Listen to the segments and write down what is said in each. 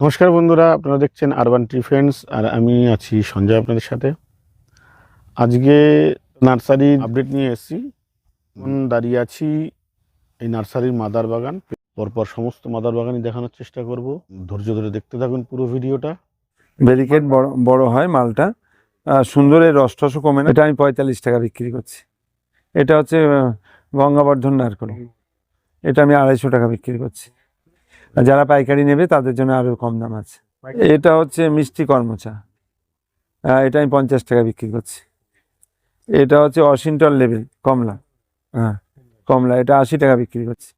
নমস্কার বন্ধুরা আপনারা দেখছেন আরবান ফ্রেন্ডস আর আমি আছি সঞ্জয় আপনাদের সাথে। আজকে নার্সারি আপডেট নিয়ে এসেছি। এখন দাঁড়িয়ে আছি এই নার্সারির মাদার বাগান। পরপর সমস্ত মাদার বাগানই দেখানোর চেষ্টা করব। ধৈর্য ধরে দেখতে থাকুন পুরো ভিডিওটা। ব্যারিকেড বড় বড় হয় মালটা। আহ, সুন্দরের রস টসও কমে না। এটা আমি পঁয়তাল্লিশ টাকা বিক্রি করছি। এটা হচ্ছে গঙ্গাবর্ধন নারকল। এটা আমি আড়াইশো টাকা বিক্রি করছি। যারা পাইকারি নেবে তাদের জন্য আরও কম দাম আছে। এটা হচ্ছে মিষ্টি কর্মচা। এটা আমি পঞ্চাশ টাকা বিক্রি করছি। এটা হচ্ছে অসিন্টল লেভেল কমলা। হ্যাঁ কমলা এটা আশি টাকা বিক্রি করছি।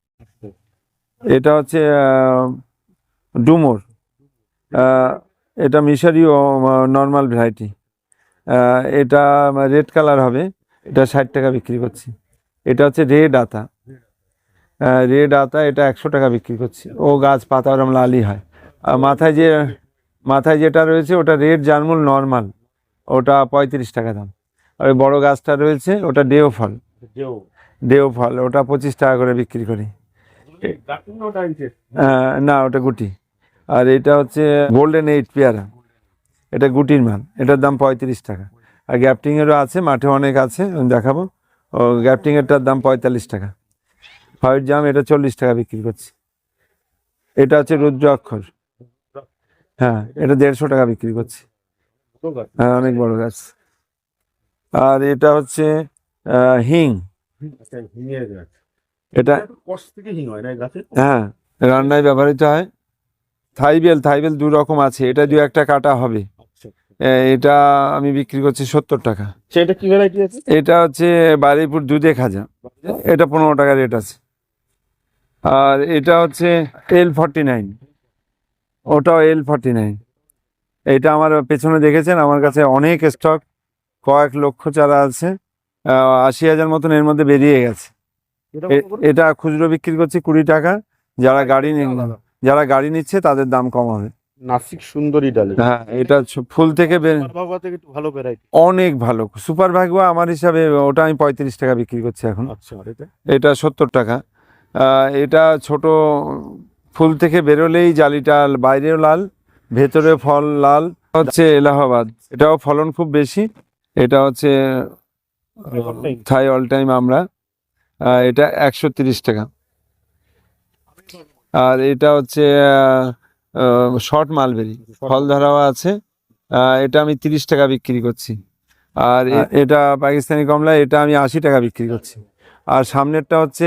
এটা হচ্ছে ডুমোর। এটা মিশরীয় নর্মাল ভ্যারাইটি এটা রেড কালার হবে এটা ষাট টাকা বিক্রি করছি। এটা হচ্ছে রেড আতা। রেড আতা এটা একশো টাকা বিক্রি করছি। ও গাছ পাতা ওরম লালই হয়। আর মাথায় যে মাথায় যেটা রয়েছে ওটা রেড জার্মুল নর্মাল। ওটা পঁয়ত্রিশ টাকা দাম। আর ওই বড় গাছটা রয়েছে ওটা ডেও ফল। ডেও। ফল ওটা পঁচিশ টাকা করে বিক্রি করি। না ওটা গুটি। আর এটা হচ্ছে গোল্ডেন এইট পেয়ারা। এটা গুটির মাল। এটার দাম পঁয়ত্রিশ টাকা। আর গ্যাপটিংয়েরও আছে মাঠে অনেক আছে আমি দেখাবো। ও গ্যাপটিংয়েরটার দাম পঁয়তাল্লিশ টাকা। হোয়াইট জাম এটা চল্লিশ টাকা বিক্রি করছি। এটা হচ্ছে রুদ্র অক্ষর। হ্যাঁ এটা দেড়শো টাকা বিক্রি করছি। হ্যাঁ অনেক বড় গাছ। আর এটা হচ্ছে হিং। এটা হ্যাঁ রান্নায় ব্যবহৃত হয়। থাইবেল থাইবেল দু রকম আছে। এটা দু একটা কাটা হবে। এটা আমি বিক্রি করছি সত্তর টাকা। সেটা কি ভ্যারাইটি আছে? এটা হচ্ছে বারুইপুর দুধে খাজা। এটা পনেরো টাকা রেট আছে। আর এটা হচ্ছে এল ফর্টি নাইন ওটাও এল ফর্টি নাইন এটা আমার পেছনে দেখেছেন আমার কাছে অনেক স্টক কয়েক লক্ষ চারা আছে আশি হাজার মতন এর মধ্যে বেরিয়ে গেছে। এটা খুচরো বিক্রি করছি কুড়ি টাকা। যারা গাড়ি নি- যারা গাড়ি নিচ্ছে তাদের দাম কম হবে। নাসিক সুন্দরী ডালে। হ্যাঁ এটা ফুল থেকে ভালো ভ্যারাইটি অনেক ভালো। সুপার ভাগুয়া আমার হিসাবে ওটা আমি পঁয়ত্রিশ টাকা বিক্রি করছি এখন। আচ্ছা এটা? এটা সত্তর টাকা। এটা ছোট ফুল থেকে বেরোলেই জালিটা বাইরেও লাল ভেতরে ফল লাল। হচ্ছে এলাহাবাদ। এটাও ফলন খুব বেশি। এটা হচ্ছে থাই অল টাইম আমরা এটা একশো তিরিশ টাকা। আর এটা হচ্ছে শর্ট মালবেরি। ফল ধরাও আছে। এটা আমি তিরিশ টাকা বিক্রি করছি। আর এটা পাকিস্তানি কমলা এটা আমি আশি টাকা বিক্রি করছি। আর সামনেরটা হচ্ছে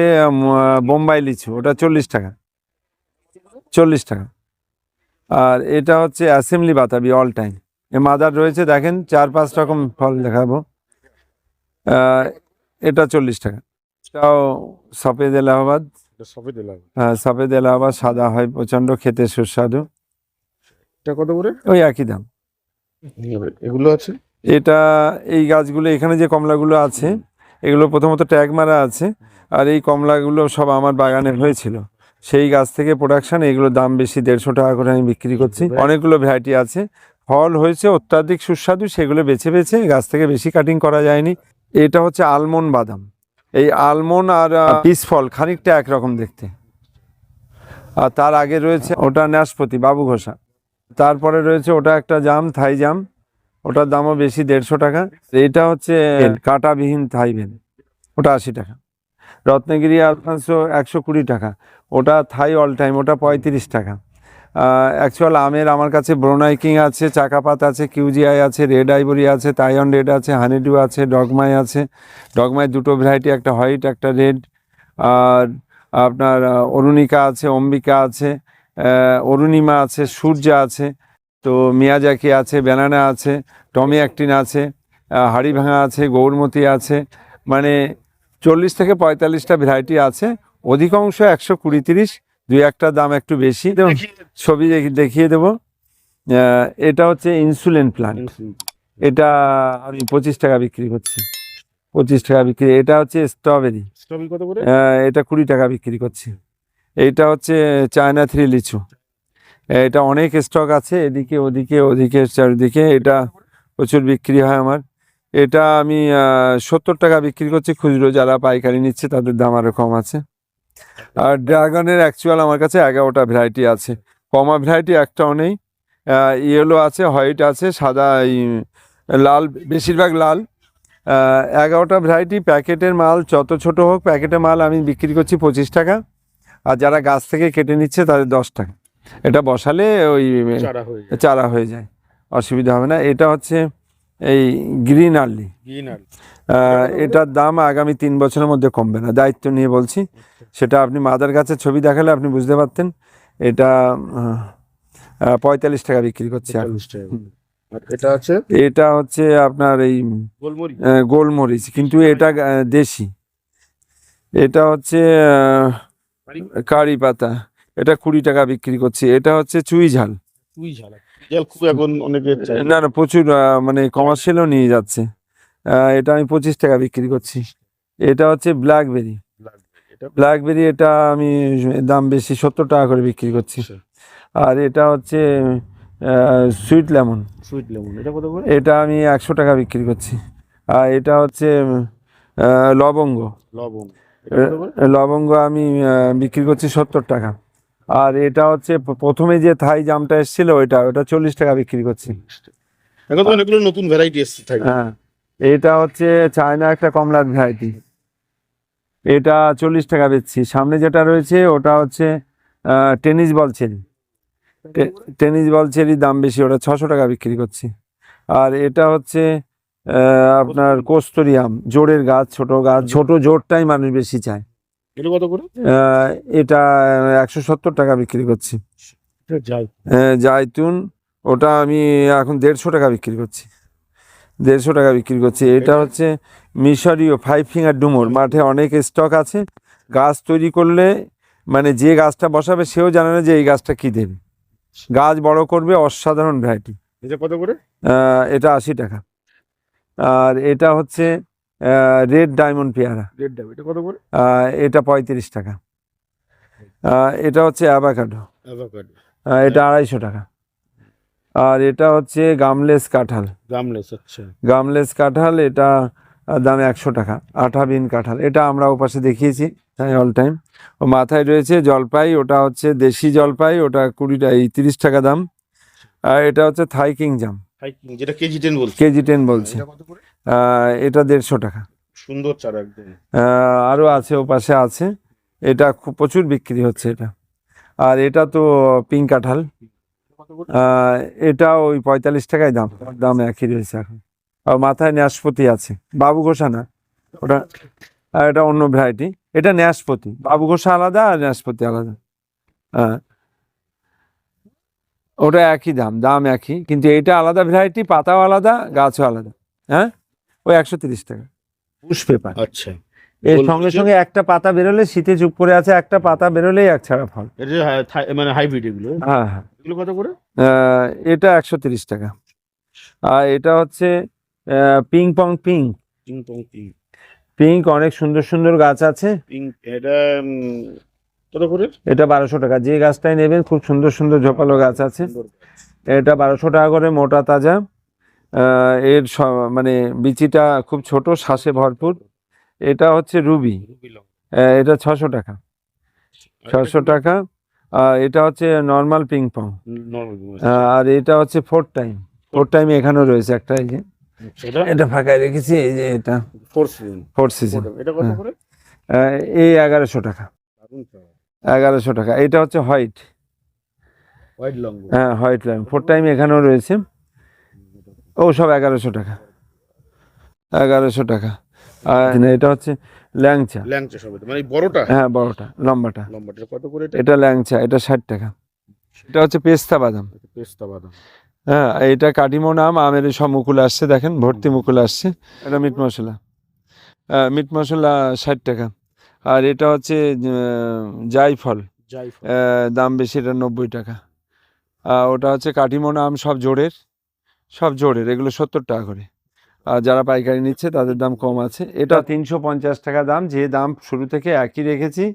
বোম্বাই লিচু ওটা চল্লিশ টাকা। চল্লিশ টাকা। আর এটা হচ্ছে অ্যাসেম্বলি বাতাবি অল টাইম এ মাদার রয়েছে দেখেন চার পাঁচ রকম ফল দেখাবো। এটা চল্লিশ টাকা। এটাও সফেদ এলাহাবাদ। হ্যাঁ, সফেদ এলাহাবাদ সাদা হয় প্রচণ্ড খেতে সুস্বাদু। এটা কত করে? ওই একই দাম। এগুলো আছে? এটা এই গাছগুলো এখানে যে কমলাগুলো আছে এগুলো প্রথমত ট্যাগ মারা আছে আর এই কমলাগুলো সব আমার বাগানে হয়েছিল। সেই গাছ থেকে প্রোডাকশন এগুলোর দাম বেশি দেড়শো টাকা করে আমি বিক্রি করছি। অনেকগুলো ভ্যারাইটি আছে। ফল হয়েছে অত্যাধিক সুস্বাদু সেগুলো বেছে বেছে গাছ থেকে বেশি কাটিং করা যায়নি। এটা হচ্ছে আলমন্ড বাদাম। এই আলমন্ড আর পিস ফল খানিকটা একরকম দেখতে। আর তার আগে রয়েছে ওটা নাশপতি বাবু ঘোষা। তারপরে রয়েছে ওটা একটা জাম থাই জাম। ওটার দামও বেশি দেড়শো টাকা। এটা হচ্ছে কাটাবিহীন থাইবেন ওটা আশি টাকা। রত্নগিরি আলফান্সো একশো কুড়ি টাকা। ওটা থাই অল টাইম ওটা পঁয়ত্রিশ টাকা। অ্যাকচুয়াল আমের আমার কাছে ব্রোনাই কিং আছে চাকাপাত আছে কিউজিআই আছে রেড আইবরি আছে তাইওয়ান রেড আছে হানিডু আছে ডগমাই আছে। ডগমাই দুটো ভ্যারাইটি একটা হোয়াইট একটা রেড। আর আপনার অরুণিকা আছে অম্বিকা আছে অরুণিমা আছে সূর্য আছে। তো মিয়াজাকি আছে ব্যানানা আছে টমি অ্যাক্টিন আছে আহ, হাড়িভাঙা আছে গৌরমতি আছে মানে চল্লিশ থেকে পঁয়তাল্লিশটা ভ্যারাইটি আছে। অধিকাংশ একশো কুড়ি তিরিশ দুই একটা দাম একটু বেশি। ছবি দেখি- দেখিয়ে দেবো। এটা হচ্ছে ইনসুলিন প্লান্ট। এটা আমি পঁচিশ টাকা বিক্রি করছি। পঁচিশ টাকা বিক্রি। এটা হচ্ছে স্ট্রবেরি। এটা কুড়ি টাকা বিক্রি করছি। এইটা হচ্ছে চায়না থ্রি লিচু। এটা অনেক স্টক আছে, এদিকে, ওদিকে ওদিকে, চারিদিকে, এটা প্রচুর বিক্রি হয় আমার। এটা আমি সত্তর টাকা বিক্রি করছি, খুচরো যারা পাইকারি নিচ্ছে তাদের দাম আরও কম আছে। আর ড্রাগনের অ্যাকচুয়াল আমার কাছে এগারোটা ভ্যারাইটি আছে। কমা ভ্যারাইটি একটাও নেই। ইয়েলো আছে হোয়াইট আছে, সাদা লাল, বেশিরভাগ লাল। এগারোটা ভ্যারাইটি প্যাকেটের মাল যত ছোট হোক, প্যাকেটের মাল আমি বিক্রি করছি পঁচিশ টাকা। আর যারা গাছ থেকে কেটে নিচ্ছে তাদের দশ টাকা। এটা বসালে ওই চারা হয়ে যায়। অসুবিধা হবে না। এটা হচ্ছে এই গ্রিন আর্লি। এটার দাম আগামী তিন বছরের মধ্যে কমবে না। দায়িত্ব নিয়ে বলছি। সেটা আপনি মাদার গাছের ছবি দেখালে আপনি বুঝতে পারতেন। এটা পঁয়তাল্লিশ টাকা বিক্রি করছে এটা আছে? এটা হচ্ছে আপনার এই গোলমরিচ। গোলমরিচ। কিন্তু এটা দেশি। এটা হচ্ছে কারি পাতা। এটা কুড়ি টাকা বিক্রি করছি। এটা হচ্ছে চুই ঝাল। তুই ঝালা। জল খুব এখন অনেকে না না প্রচুর মানে কমার্শিয়ালও নিয়ে যাচ্ছে। এটা আমি পঁচিশ টাকা বিক্রি করছি। এটা হচ্ছে ব্ল্যাকবেরি ব্ল্যাকবেরি এটা আমি দাম বেশি সত্তর টাকা করে বিক্রি করছি। আর এটা হচ্ছে সুইট লেমন সুইট লেমন এটা কত করে? এটা আমি একশো টাকা বিক্রি করছি। আর এটা হচ্ছে লবঙ্গ। লবঙ্গ। লবঙ্গ আমি বিক্রি করছি সত্তর টাকা। আর এটা হচ্ছে প্রথমে যে থাই জামটা এসেছিল ওইটা ওটা চল্লিশ টাকা বিক্রি করছি। এখন তো অনেকগুলো নতুন ভ্যারাইটি এসছে থাকে হ্যাঁ এটা হচ্ছে চায়না একটা কমলার ভ্যারাইটি এটা চল্লিশ টাকা বেচছি। সামনে যেটা রয়েছে ওটা হচ্ছে টেনিস বল চেরি টে- টেনিস বল চেরির দাম বেশি ওটা ছশো টাকা বিক্রি করছি। আর এটা হচ্ছে আপনার কস্তুরিয়াম জোড়ের গাছ ছোট গাছ ছোট জোরটাই মানুষ বেশি চায়। এটা কত করে? এটা একশো সত্তর টাকা বিক্রি করছি। এটা জাইতুন ওটা আমি এখন দেড়শো টাকা বিক্রি করছি। দেড়শো টাকা বিক্রি করছি। এটা হচ্ছে মিশরীয় ফাইভ ফিঙ্গার ডুমোর। মাঠে অনেক স্টক আছে। গাছ তৈরি করলে মানে যে গাছটা বসাবে সেও জানে না যে এই গাছটা কি দেবে। গাছ বড় করবে অসাধারণ ভ্যারাইটি এটা কত করে? এটা আশি টাকা। আর এটা হচ্ছে রেড ডায়মন্ড পেয়ারা। রেড ডাব এটা কত করে? এটা পঁয়ত্রিশ টাকা। এটা হচ্ছে অ্যাভাকাডো অ্যাভোকাডো এটা আড়াইশো টাকা। আর এটা হচ্ছে গামলেস কাঁঠাল। গামলেস আচ্ছা। গামলেস কাঁঠাল এটা দাম একশো টাকা। আঠা বিন কাঁঠাল। এটা আমরা ওপাশে দেখিয়েছি তাই অল টাইম ও মাথায় রয়েছে জলপাই ওটা হচ্ছে দেশি জলপাই ওটা কুড়িটা এই তিরিশ টাকা দাম। আর এটা হচ্ছে থাই কিং জাম যেটা কেজি টেন বলছে। কেজি টেন বলছে। এটা দেড়শো টাকা। সুন্দর চারা একদম। আরও আছে ওপাশে আছে। এটা খুব প্রচুর বিক্রি হচ্ছে এটা। আর এটা তো পিঙ্ক কাঁঠাল। এটা ওই পঁয়তাল্লিশ টাকায় দাম। দাম একই রয়েছে এখন। আর মাথায় ন্যাসপতি আছে। বাবু ঘোষা না? ওটা আর এটা অন্য ভ্যারাইটি। এটা ন্যাসপতি। বাবু ঘোষা আলাদা আর ন্যাসপতি আলাদা। হ্যাঁ ওটা একই দাম দাম একই কিন্তু এটা আলাদা ভ্যারাইটি পাতাও আলাদা গাছও আলাদা হ্যাঁ? ওই একশো তিরিশ টাকা। Bush pepper. আচ্ছা। এর সঙ্গে সঙ্গে একটা পাতা বেরোলে শীতে চুপ করে আছে একটা পাতা বেরোলেই এক ছাড়া ফল। এটা যে হাই- থাই- মানে হাইব্রিড এগুলো? হ্যাঁ হ্যাঁ। এগুলো কত করে? এটা একশো তিরিশ টাকা। আর এটা হচ্ছে ping pong pink ping pong pink pink অনেক সুন্দর সুন্দর গাছ আছে। পিঙ্ক এটা কত করে? এটা বারোশো টাকা। যে গাছটাই নেবেন খুব সুন্দর সুন্দর ঝোপালো গাছ আছে। এটা বারোশো টাকা করে মোটা তাজা। এর মানে বিচিটা খুব ছোট শ্বাসে ভরপুর। এটা হচ্ছে রুবি। এটা ছশো টাকা। ছশো টাকা। আর এটা হচ্ছে নর্মাল পিং পং। আর এটা হচ্ছে ফোর টাইম। ফোর টাইম এখানেও রয়েছে একটা এই যে। এটা? ফাঁকায় রেখেছি এই যে এটা। Four season. Four season. হ্যাঁ। এই এগারোশো টাকা। এগারোশো টাকা। এটা হচ্ছে হোয়াইট। হোয়াইট লং হ্যাঁ হোয়াইট লাইন ফোর টাইম এখানেও রয়েছে। ও সব এগারোশো টাকা। এগারোশো টাকা। আর এটা হচ্ছে ল্যাংচা। ল্যাংচা সব। মানে বড়টা? হ্যাঁ বড়টা লম্বাটা। লম্বাটা। কত করে এটা? ল্যাংচা এটা ষাট টাকা। এটা হচ্ছে পেস্তা বাদাম। পেস্তা বাদাম। হ্যাঁ এটা কাটিমো নাম আমের সব মুকুল আসছে দেখেন ভর্তি মুকুল আসছে। এটা মিট মশলা। মিট মশলা ষাট টাকা। আর এটা হচ্ছে জাইফল দাম বেশি এটা নব্বই টাকা। আর ওটা হচ্ছে কাঠিমোনা আম সব জোরের সব জোরের এগুলো সত্তর টাকা করে। আর যারা পাইকারি নিচ্ছে তাদের দাম কম আছে। এটা তিনশো পঞ্চাশ টাকা দাম যে দাম শুরু থেকে একই রেখেছি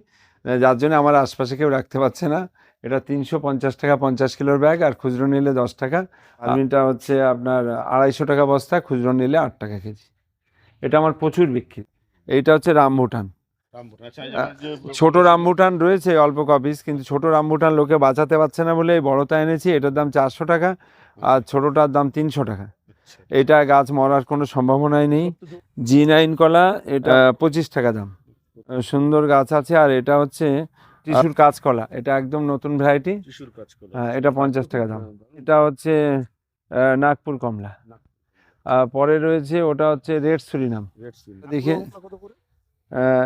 যার জন্য আমার আশপাশে কেউ রাখতে পারছে না। এটা তিনশো পঞ্চাশ টাকা পঞ্চাশ কিলোর ব্যাগ আর খুচরো নিলে দশ টাকা। আলমিনটা হচ্ছে আপনার আড়াইশো টাকা বস্তা খুচরো নিলে আট টাকা কেজি। এটা আমার প্রচুর বিক্রি। এইটা হচ্ছে রামভুটান। ছোট রামবুটান রয়েছে অল্প কপিস কিন্তু ছোট রামবুটান লোকে বাঁচাতে পারছে না বলে এই বড়টা এনেছি। এটার দাম চারশো টাকা আর ছোটটার দাম তিনশো টাকা। এটা গাছ মরার কোনো সম্ভাবনাই নেই। জি নাইন কলা এটা পঁচিশ টাকা দাম। সুন্দর গাছ আছে আর এটা হচ্ছে টিসুর কাঁচ কলা। এটা একদম নতুন ভ্যারাইটি হ্যাঁ এটা পঞ্চাশ টাকা দাম। এটা হচ্ছে নাগপুর কমলা। আর পরে রয়েছে ওটা হচ্ছে রেড সুরিনাম। রেড দেখে-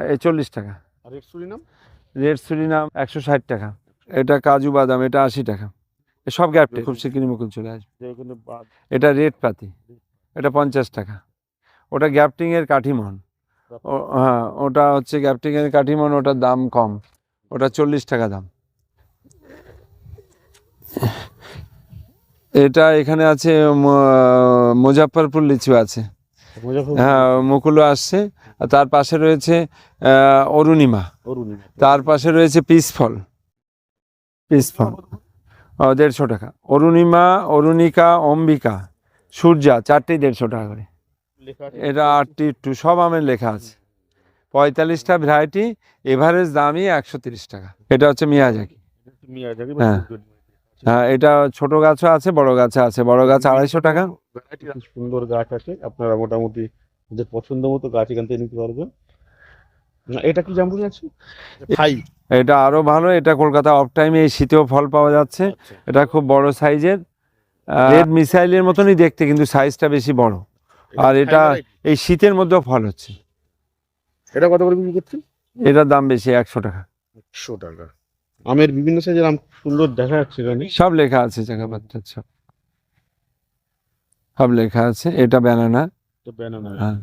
এই চল্লিশ টাকা। রেড সুরিনাম রেড সুরিনাম একশো ষাট টাকা। এটা কাজু বাদাম এটা আশি টাকা। সব গ্যাপটে খুব শিগগিরই মুকুল চলে আসবে। এটা রেড পাতি। এটা পঞ্চাশ টাকা। ওটা গ্যাপটিংয়ের কাঠিমন। ও- হ্যাঁ ওটা হচ্ছে গ্যাপটিংয়ের কাঠিমন ওটার দাম কম। ওটা চল্লিশ টাকা দাম। এটা এখানে আছে ম- মুজাফফরপুর লিচু আছে। হ্যাঁ মুকুলও আসছে। আর তার পাশে রয়েছে অরুণিমা। অরুণিমা। তার পাশে রয়েছে পিস ফল পিস ফল ও, দেড়শো টাকা। অরুণিমা অরুণিকা অম্বিকা সূর্যা চারটেই দেড়শো টাকা করে। লেখা আছে। এটা আটটি টু সব আমের লেখা আছে। পঁয়তাল্লিশটা ভ্যারাইটি এভারেজ দামই একশো তিরিশ টাকা। এটা হচ্ছে মিয়াজাকি। মিয়াজাকি হ্যাঁ। হ্যাঁ এটা ছোট গাছও আছে বড় গাছে আছে। বড় গাছ আড়াইশো টাকা। সুন্দর গাছ আছে। আপনারা মোটামুটি যে পছন্দ মতো গাছ এখান থেকে নিতে পারবেন। না এটা কি জাম্বুরি আছে? হাই এটা আরও ভালো। এটা কলকাতা অফ টাইমে এই শীতেও ফল পাওয়া যাচ্ছে। আচ্ছা। এটা খুব বড় সাইজের রেড মিসাইলের মতনই দেখতে কিন্তু সাইজটা বেশি বড়। আর এটা এই শীতের মধ্যেও ফল হচ্ছে। এটা কত করে বিক্রি করছেন? এটার দাম বেশি একশো টাকা। একশো টাকা। আমের বিভিন্ন সাইজের আম সুন্দর দেখা যাচ্ছে এখানে। সব লেখা আছে জায়গাপত্রের সব সব লেখা আছে এটা ব্যানানা ব্যানানা হ্যাঁ।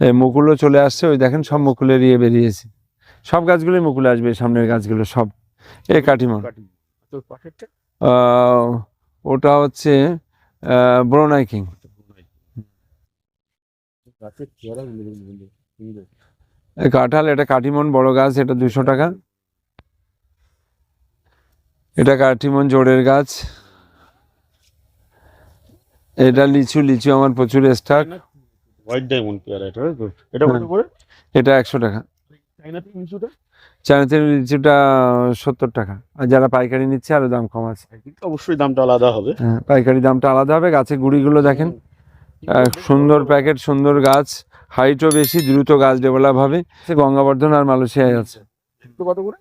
এই মুকুলও চলে আসছে ওই দেখেন সব মুকুলের ইয়ে বেরিয়েছে। সব গাছগুলোই মুকুল আসবে সামনের গাছগুলো সব। এ কাটিমন আহ, ওটা হচ্ছে ব্রোনাই কিং। গাছের চেহারা কাঁঠাল এটা কাঠিমন বড় গাছ এটা দুশো টাকা। এটা কাঠিমন জোড়ের গাছ। এটা লিচু লিচু আমার প্রচুর স্টাক হোয়াইট ডায়মন্ড পেয়ারা এটা এটা কত। করে? এটা একশো টাকা। লিচুটা? চায়নাতে লিচুটা সত্তর টাকা। আর যারা পাইকারি নিচ্ছে আরও দাম কম আছে। অবশ্যই দামটা আলাদা হবে। হ্যাঁ পাইকারি দামটা আলাদা হবে। গাছের গুড়িগুলো দেখেন। সুন্দর প্যাকেট সুন্দর গাছ। হাইটও বেশি দ্রুত গাছ ডেভেলপ হবে। গঙ্গাবর্ধন আর মালয়েশিয়ায় আছে। কত করে?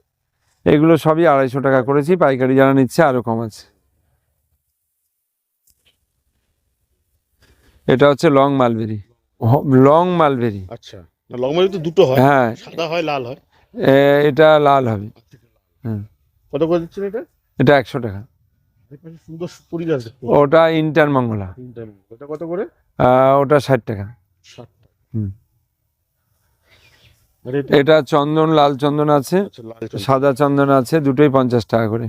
এগুলো সবই আড়াইশো টাকা করেছি পাইকারি যারা নিচ্ছে আরও কম আছে। এটা হচ্ছে লং মালবেরি। Long mulberry. আচ্ছা না লংমারি তো দুটো হয়। হ্যাঁ। সাদা হয় লাল হয়। এটা লাল হবে। হুম। কত করে দিচ্ছেন এটা? এটা একশো টাকা। সুন্দর ওটা ইন্টার মঙ্গলা ওটা কত করে? ওটা ষাট টাকা। ষাট এটা? এটা চন্দন লাল চন্দন আছে। আচ্ছা। সাদা চন্দন আছে দুটোই পঞ্চাশ টাকা করে।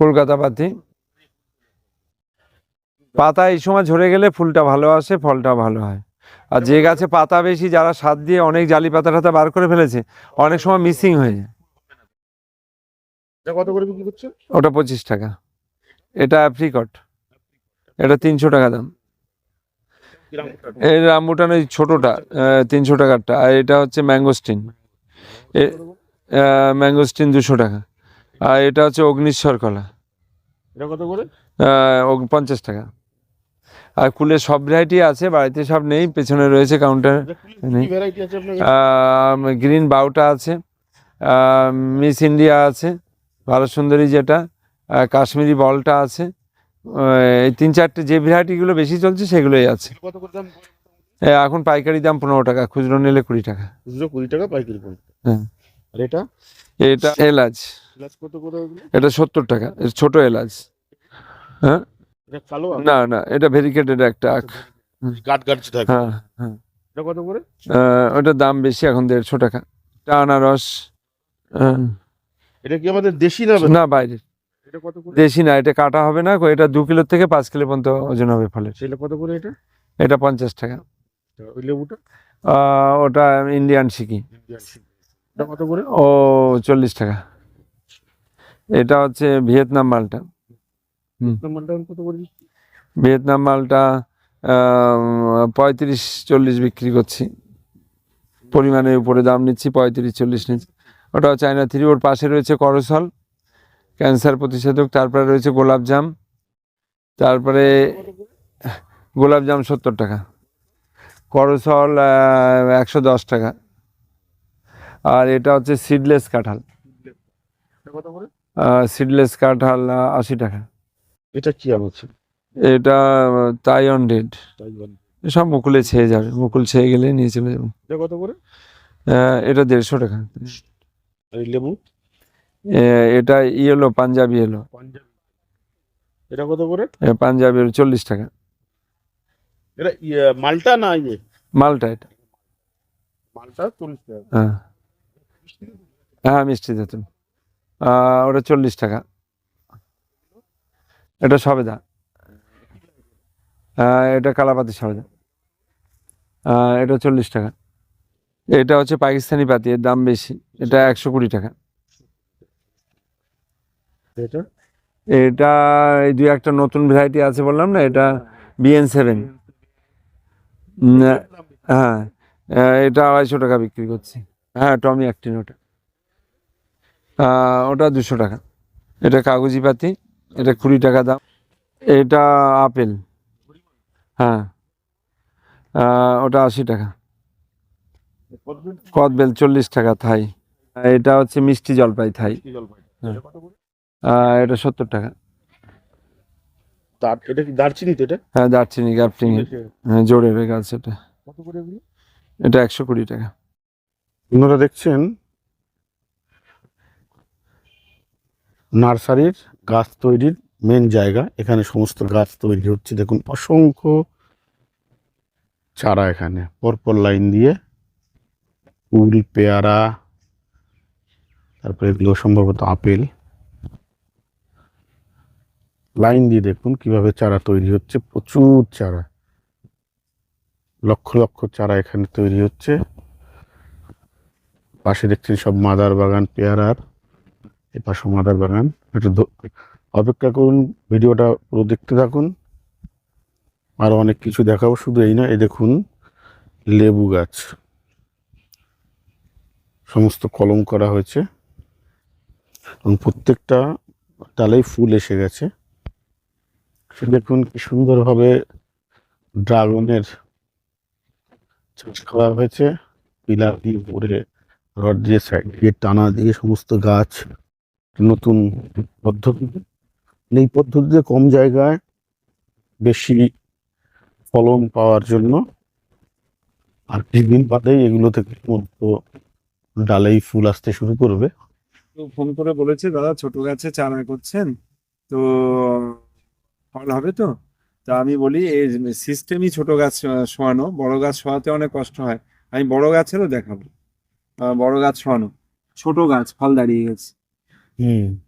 কলকাতা পাতি পাতা এই সময় ঝরে গেলে ফুলটা ভালো আসে ফলটা ভালো হয়। আর যে গাছে পাতা বেশি যারা স্বাদ দিয়ে অনেক জালি পাতা টাতা বার করে ফেলেছে অনেক সময় মিসিং হয়ে যায়। এটা কত করে বিক্রি করছে ওটা পঁচিশ টাকা। এটা অ্যাপ্রিকট এটা তিনশো টাকা দাম। এই রামবুটান ওই ছোটোটা তিনশো টাকারটা। আর এটা হচ্ছে ম্যাঙ্গোস্টিন। ম্যাঙ্গোস্টিন দুশো টাকা। আর এটা হচ্ছে অগ্নিশ্বর কলা। এটা কত করে? পঞ্চাশ টাকা। আর কুলের সব ভ্যারাইটি আছে বাড়িতে সব নেই পেছনে রয়েছে কাউন্টার নেই। গ্রিন বাউটা আছে মিস ইন্ডিয়া আছে ভালো সুন্দরী যেটা কাশ্মীরি বলটা আছে এই তিন চারটে যে ভ্যারাইটিগুলো বেশি চলছে সেগুলোই আছে। এখন পাইকারি দাম পনেরো টাকা খুচরো নিলে কুড়ি টাকা। খুচরো কুড়ি টাকা পাইকারি হ্যাঁ। আর এটা? এটা এলাচ। গ্লাস কত করে এটা সত্তর টাকা ছোট এলাচ। হ্যাঁ? না না এটা ভেরিকেটেড একটা আখ। গাট গাট থাকে। হ্যাঁ হ্যাঁ। এটা কত করে? আহ, দাম বেশি এখন দেড়শো টাকা। এটা আনারস। আহ, এটা কি আমাদের দেশি না না বাইরে এটা কত করে দেশি না এটা কাটা হবে না এটা দু কিলো থেকে পাঁচ কিলো পর্যন্ত ওজন হবে ফলের। সেটা কত করে এটা? এটা পঞ্চাশ টাকা। ওই লেবুটা? ওটা ইন্ডিয়ান সিকি কত করে? ও চল্লিশ টাকা। এটা হচ্ছে ভিয়েতনাম মালটা। ভিয়েতনাম মালটা পঁয়ত্রিশ চল্লিশ বিক্রি করছি। পরিমাণের উপরে দাম নিচ্ছি পঁয়ত্রিশ চল্লিশ নিচ্ছি। ওটা চায়না থ্রি ওর পাশে রয়েছে করসল। ক্যান্সার প্রতিষেধক তারপরে রয়েছে গোলাপজাম তারপরে গোলাপজাম সত্তর টাকা করসল একশো দশ টাকা আর এটা হচ্ছে সিডলেস কাঁঠাল। সিডলেস কাঁঠাল আশি টাকা। এটা কি আম আছে এটা তাই রেড তাইওয়ান সব মুকুলে ছেয়ে যাবে মুকুল ছেয়ে গেলে নিয়ে চলে যাব। এটা কত করে? এটা দেড়শো টাকা। লেবু? এটা ইয়েলো পাঞ্জাবি এলো। পাঞ্জাবি। এটা কত করে? পাঞ্জাবি এলো চল্লিশ টাকা। এটা ইয়ে, মালটা না ইয়ে? মালটা এটা। মালটা চল্লিশ টাকা। হ্যাঁ। হ্যাঁ মিষ্টি তেঁতুল ওটা চল্লিশ টাকা। এটা সবেদা। এটা কালাপাতি সবেদা। এটা চল্লিশ টাকা। এটা হচ্ছে পাকিস্তানি পাতি এর দাম বেশি। এটা একশো কুড়ি টাকা। এটা? এটা এই দুই একটা নতুন ভ্যারাইটি আছে বললাম না এটা বিএন সেভেন হ্যাঁ এটা আড়াইশো টাকা বিক্রি করছি। হ্যাঁ টমি অ্যাক্টিন ওটা। ওটা দুশো টাকা। এটা কাগজি পাতি এটা কুড়ি টাকা দাম। এটা আপেল। হ্যাঁ ওটা আশি টাকা। কদবেল? চল্লিশ টাকা থাই। এটা হচ্ছে মিষ্টি জলপাই থাই। হ্যাঁ। এটা সত্তর টাকা। তার এটা কি দারচিনি তো এটা? হ্যাঁ দারচিনি হ্যাঁ জোরের গাছ এটা। কত করে এটা একশো কুড়ি টাকা। আপনারা দেখছেন নার্সারির গাছ তৈরির মেন জায়গা। এখানে সমস্ত গাছ তৈরি হচ্ছে। দেখুন অসংখ্য চারা এখানে। পরপর লাইন দিয়ে কুল পেয়ারা তারপরে এগুলো সম্ভবত আপেল। লাইন দিয়ে দেখুন কীভাবে চারা তৈরি হচ্ছে। প্রচুর চারা। লক্ষ লক্ষ চারা এখানে তৈরি হচ্ছে। পাশে দেখছেন সব মাদার বাগান, পেয়ারার। এ পাশে মাদার বাগান। একটু অপেক্ষা করুন, ভিডিওটা পুরো দেখতে থাকুন। আরও অনেক কিছু দেখাবো, শুধু এই না এই দেখুন, লেবু গাছ। সমস্ত কলম করা হয়েছে। এবং প্রত্যেকটা ডালেই ফুল এসে গেছে। দেখুন কি সুন্দরভাবে ড্রাগনের চাষ করা হয়েছে। পিলার দিয়ে উপরে রড দিয়ে সাইড দিয়ে টানা দিয়ে সমস্ত গাছ নতুন পদ্ধতি। এই পদ্ধতিতে কম জায়গায় বেশি ফলন পাওয়ার জন্য আর কিছুদিন বাদেই এগুলো থেকে মধ্য ডালেই ফুল আসতে শুরু করবে। ফোন করে বলেছে, দাদা, ছোট গাছে চারা করছেন। তো ফল হবে তো? তা আমি বলি এই সিস্টেমই ছোট গাছ শোয়ানো বড় গাছ শোয়াতে অনেক কষ্ট হয়। আমি বড় গাছেরও দেখাবো। বড় গাছ শোয়ানো। ছোট গাছ ফল দাঁড়িয়ে গেছে। হুম।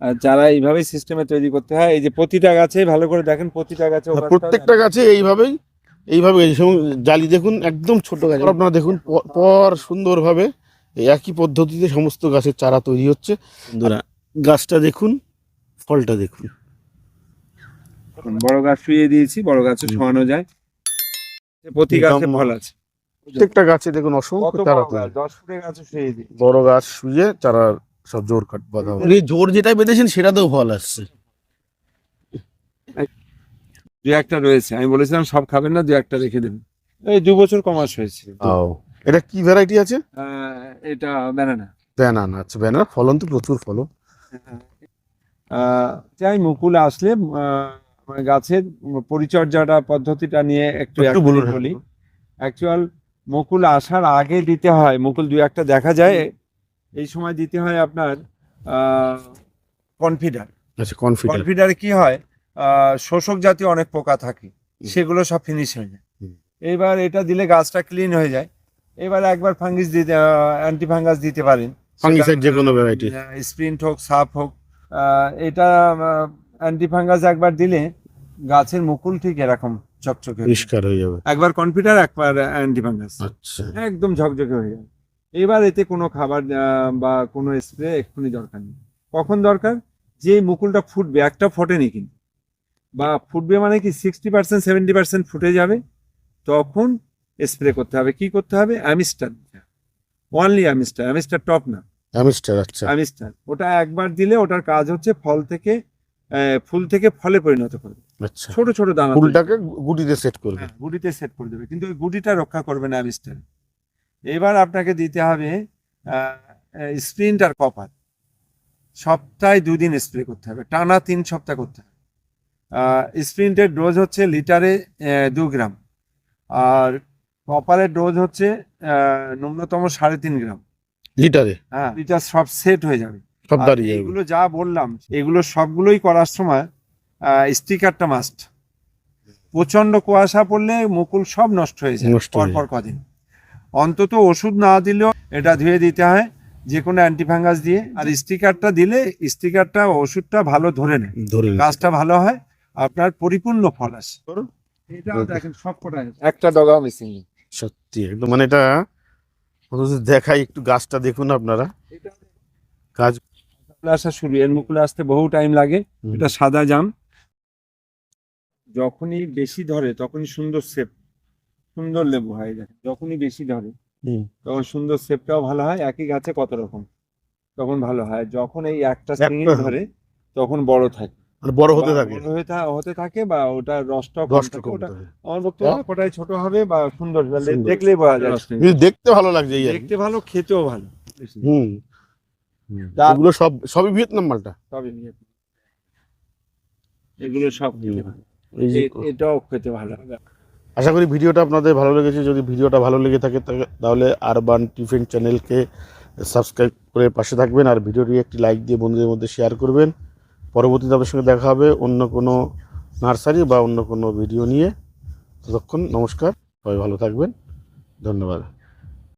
আর যারা এইভাবে সিস্টেমে তৈরি করতে হয় এই যে প্রতিটা গাছে ভালো করে দেখেন প্রতিটা গাছে প্রত্যেকটা গাছে এইভাবেই এইভাবে এই সম- জালি দেখুন একদম ছোট গাছ। আপনারা দেখুন পর সুন্দরভাবে এই একই পদ্ধতিতে সমস্ত গাছের চারা তৈরি হচ্ছে। বন্ধুরা গাছটা দেখুন ফলটা দেখুন, বড় গাছ শুয়ে দিয়েছি বড় গাছে। শোয়ানো যায়। প্রতি গাছে ফল আছে। প্রত্যেকটা গাছে দেখুন অসংখ্য চারা দশ ফুটের গাছে শুয়ে দিই বড় গাছ শুয়ে চারা সব জোর কাট বাঁধা জোর যেটা বেঁধেছেন সেটাতেও ফল আসছে। দু একটা রয়েছে আমি বলেছিলাম সব খাবেন না দু একটা রেখে দেবেন। এই দু বছর কমাস হয়েছে। এটা কি ভ্যারাইটি আছে? আহ, এটা ব্যানানা ব্যানানা আচ্ছা ব্যানানা ফলন তো প্রচুর ফলন। চাই মুকুল আসলে গাছের পরিচর্যাটা পদ্ধতিটা নিয়ে একটু একটু বলুন বলি। অ্যাকচুয়াল মুকুল আসার আগে দিতে হয় মুকুল দু একটা দেখা যায় এই সময় দিতে হয় আপনার কনফিডার আচ্ছা কনফিডেন্ট কনফিডারে কি হয় শোষক জাতীয় অনেক পোকা থাকে সেগুলো সব ফিনিশ হয়ে যায়। এবার এটা দিলে গাছটা ক্লিন হয়ে যায়। এবার একবার ফাঙ্গিস দিতে অ্যান্টি ফাঙ্গাস দিতে পারেন। ফাঙ্গিসাইড যে কোনো ভ্যারাইটি স্প্রিন্ট হোক সাপ হোক এটা অ্যান্টি ফাঙ্গাস একবার দিলে গাছের মুকুল ঠিক এরকম চকচকে পরিষ্কার হয়ে যাবে। একবার কনফিডার একবার অ্যান্টি ফাঙ্গাস। আচ্ছা। একদম ঝকঝকে হয়ে যাবে এবার এতে কোনো খাবার বা কোনো স্প্রে এক্ষুনি দরকার নেই। কখন দরকার? যে মুকুলটা ফুটবে একটা ফোটেনি কিন্তু। বা ফুটবে মানে কি সিক্সটি পার্সেন্ট সেভেন্টি পার্সেন্ট ফুটে যাবে তখন স্প্রে করতে হবে। কি করতে হবে? Amistar. Only Amistar. Amistar top না। অ্যামিস্টার আচ্ছা। অ্যামিস্টার। ওটা একবার দিলে ওটার কাজ হচ্ছে ফল থেকে ফুল থেকে ফলে পরিণত করবে। আচ্ছা। ছোট ছোট দানা ফুলটাকে গুটিতে সেট করবে হ্যাঁ, গুটিতে সেট করে দেবে। কিন্তু ওই গুটিটা রক্ষা করবে না অ্যামিস্টার এবার আপনাকে দিতে হবে স্প্রিন্ট আর কপার। সপ্তাহে দুদিন স্প্রে করতে হবে টানা তিন সপ্তাহ করতে হবে। স্প্রিন্টের ডোজ হচ্ছে লিটারে দু গ্রাম। আর কপারের ডোজ হচ্ছে ন্যূনতম সাড়ে তিন গ্রাম। লিটারে? হ্যাঁ লিটার সব সেট হয়ে যাবে। সব দাঁড়িয়ে এগুলো যা বললাম এগুলো সবগুলোই করার সময় স্টিকারটা মাস্ট প্রচণ্ড কুয়াশা পড়লে মুকুল সব নষ্ট হয়ে যায় নষ্ট পরপর কদিন। অন্তত ওষুধ না দিলেও এটা ধুয়ে দিতে হয় যে কোনো অ্যান্টিফাঙ্গাস দিয়ে। আর স্টিকারটা দিলে স্টিকারটা ওষুধটা ভালো ধরে নেয়। গাছটা ভালো হয় আপনার পরিপূর্ণ ফল আসে। এটাও দেখেন সব কটা একটা ডগাও মিসিং সত্যি একদম। মানে এটা দেখাই একটু গাছটা দেখুন আপনারা। গাছ মুকুল আসা শুরু এর মুকুলে আসতে বহু টাইম লাগে। এটা সাদা জাম। যখনই বেশি ধরে তখনই সুন্দর শেপ সুন্দর লেবু হয় যখনই বেশি ধরে তখন সুন্দর শেপটাও ভালো হয় একই গাছে কত রকম তখন ভালো হয়। যখন এই একটা সিঙ্গেল ধরে তখন বড় থাকে। মানে বড় হতে থাকে। হতে থাকে বা ওটা রসটা ওটা আমার বক্তব্য। কোটায় ছোট হবে বা সুন্দর। দেখলেই বোঝা যায় দেখতে ভালো লাগছে দেখতে ভালো খেতেও ভালো। হুম। এগুলো সব সবই ভিয়েতনাম মালটা? সবই এগুলো সব এটাও খেতে ভালো আশা করি ভিডিওটা আপনাদের ভালো লেগেছে। যদি ভিডিওটা ভালো লেগে থাকে তাহলে আরবান টিফিন চ্যানেলকে সাবস্ক্রাইব করে পাশে থাকবেন আর ভিডিওটি একটি লাইক দিয়ে বন্ধুদের মধ্যে শেয়ার করবেন। পরবর্তীতে আপনার সঙ্গে দেখা হবে অন্য কোনো নার্সারি বা অন্য কোনো ভিডিও নিয়ে। ততক্ষণ নমস্কার। সবাই ভালো থাকবেন। ধন্যবাদ।